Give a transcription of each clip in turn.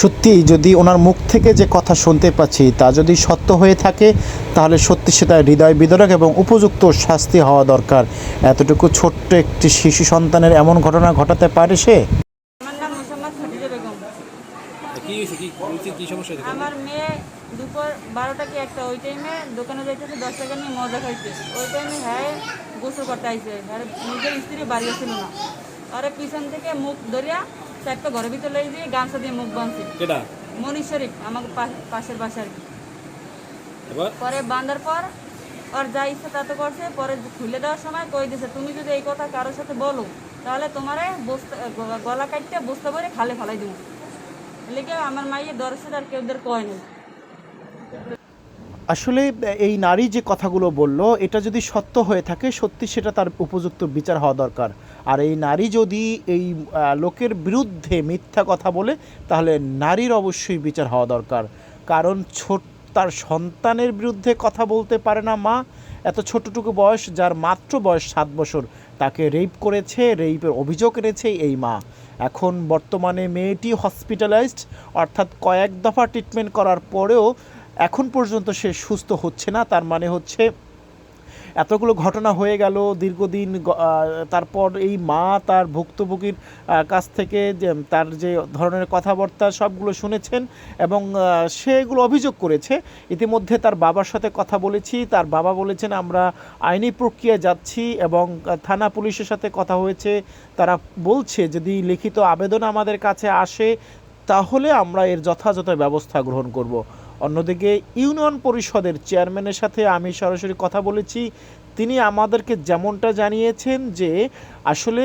সত্যি যদি ওনার মুখ থেকে যে কথা শুনতে পাচ্ছি তা যদি সত্য হয়ে থাকে তাহলে সত্যি সেটা হৃদয় বিদরক এবং উপযুক্ত শাস্তি হওয়া দরকার। এতটুকু ছোট্ট একটি শিশু সন্তানের এমন ঘটনা ঘটাতে পারে সে? আমার নাম মোসাম্মদ খদিজা বেগম। কি হয়েছে? কি বলছি কি সমস্যা হয়েছে? আমার মেয়ে দুপুর বারোটা কি একটা ওই টাইমে দোকানে যাইতেছে দশ টাকা নিয়ে মজা খাইতে। ওই টাইমে হ্যাঁ গোসল করতে আইছে। আর নিজের স্ত্রী বাড়ি ছিল না। আরে পিছন থেকে মুখ ধরিয়া চারটা ঘরের ভিতরে লেগে দিয়ে গামছা দিয়ে মুখ বাঁধছে। কেটা মনীষ শরীফ আমার পা- পাশের বাসার পরে বাঁধার পর ওর যা ইচ্ছা তা তো করছে পরে খুলে দেওয়ার সময় কই দিছে তুমি যদি এই কথা কারোর সাথে বলো তাহলে তোমারে বস্তা গলা কাটতে বস্তা ভরে খালে ফালাই দেবো। লিখে আমার মাইয়ের দর্শক আর কেউ ওদের কয় নেই। আসলে, এই নারী যে কথাগুলো বলল, এটা যদি সত্য হয়ে থাকে, সত্যি সেটা তার উপযুক্ত বিচার হওয়া দরকার। আর এই নারী যদি এই লোকের বিরুদ্ধে মিথ্যা কথা বলে, তাহলে নারীর অবশ্যই বিচার হওয়া দরকার। কারণ ছোট, তার সন্তানের বিরুদ্ধে কথা বলতে পারে না মা। এত ছোটটুকু বয়স, যার মাত্র বয়স সাত বছর, তাকে রেপ করেছে, রেপের অভিযোগ এনেছে এই মা। এখন বর্তমানে মেয়েটি হসপিটালাইজড অর্থাৎ কয়েক দফা ট্রিটমেন্ট করার পরেও এখন পর্যন্ত সে সুস্থ হচ্ছে না তার মানে হচ্ছে এতগুলো ঘটনা হয়ে গেল দীর্ঘদিন তারপর এই মা তার ভুক্তভোগীর কাছ থেকে তার যে ধরনের কথাবার্তা সবগুলো শুনেছেন এবং আহ, সে এগুলো অভিযোগ করেছে। ইতিমধ্যে তার বাবার সাথে কথা বলেছি তার বাবা বলেছেন আমরা আইনি প্রক্রিয়া যাচ্ছি এবং থানা পুলিশের সাথে কথা হয়েছে। তারা বলছে যদি লিখিত আবেদন আমাদের কাছে আসে তাহলে আমরা এর যথাযথ ব্যবস্থা গ্রহণ করব। অন্যদিকে ইউনিয়ন পরিষদের চেয়ারম্যানের সাথে আমি সরাসরি কথা বলেছি। তিনি আমাদেরকে যেমনটা জানিয়েছেন যে আসলে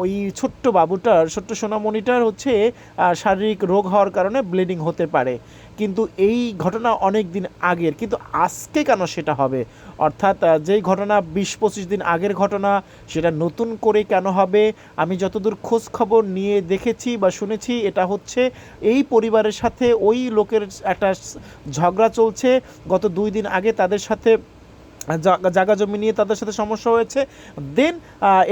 ওই ছোট্ট বাবুটার, ছোট্ট সোনামণিটার হচ্ছে শারীরিক রোগ হওয়ার কারণে ব্লিডিং হতে পারে। কিন্তু এই ঘটনা অনেক দিন আগের। কিন্তু আজকে কেন সেটা হবে? অর্থাৎ যেই ঘটনা বিশ পঁচিশ দিন আগের ঘটনা, সেটা নতুন করে কেন হবে? আমি যতদূর খোঁজ খবর নিয়ে দেখেছি বা শুনেছি, এটা হচ্ছে এই পরিবারের সাথে ওই লোকের একটা ঝগড়া চলছে। গত দুই দিন আগে তাদের সাথে জায়গা জমি নিয়ে তাদের সাথে সমস্যা হয়েছে। দেন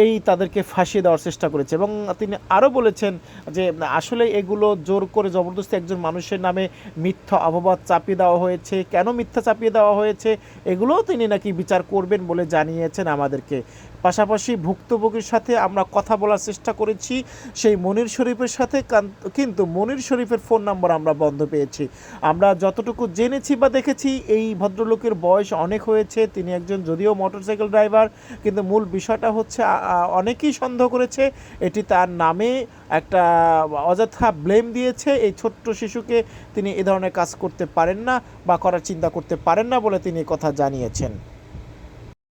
এই তাদেরকে ফাঁসিয়ে দেওয়ার চেষ্টা করেছে এবং তিনি আরও বলেছেন যে, আসলে এগুলো জোর করে জবরদস্তি একজন মানুষের নামে মিথ্যা অপবাদ চাপিয়ে দেওয়া হয়েছে। কেন মিথ্যা চাপিয়ে দেওয়া হয়েছে? এগুলোও তিনি নাকি বিচার করবেন বলে জানিয়েছেন আমাদেরকে। পাশাপাশি ভুক্তভোগীর সাথে আমরা কথা বলার চেষ্টা করেছি। সেই মনির শরীফের সাথে কিন্তু মনির শরীফের ফোন নাম্বার আমরা বন্ধ পেয়েছি। আমরা যতটুকু জেনেছি বা দেখেছি, এই ভদ্রলোকের বয়স অনেক হয়েছে। তিনি একজন যদিও মোটরসাইকেল ড্রাইভার কিন্তু মূল বিষয়টা হচ্ছে অনেকেই সন্দেহ করেছে এটি তার নামে একটা, অযথা ব্লেম দিয়েছে। এই ছোট্ট শিশুকে তিনি এ ধরনের কাজ করতে পারেন না বা করার চিন্তা করতে পারেন না বলে তিনি কথা জানিয়েছেন।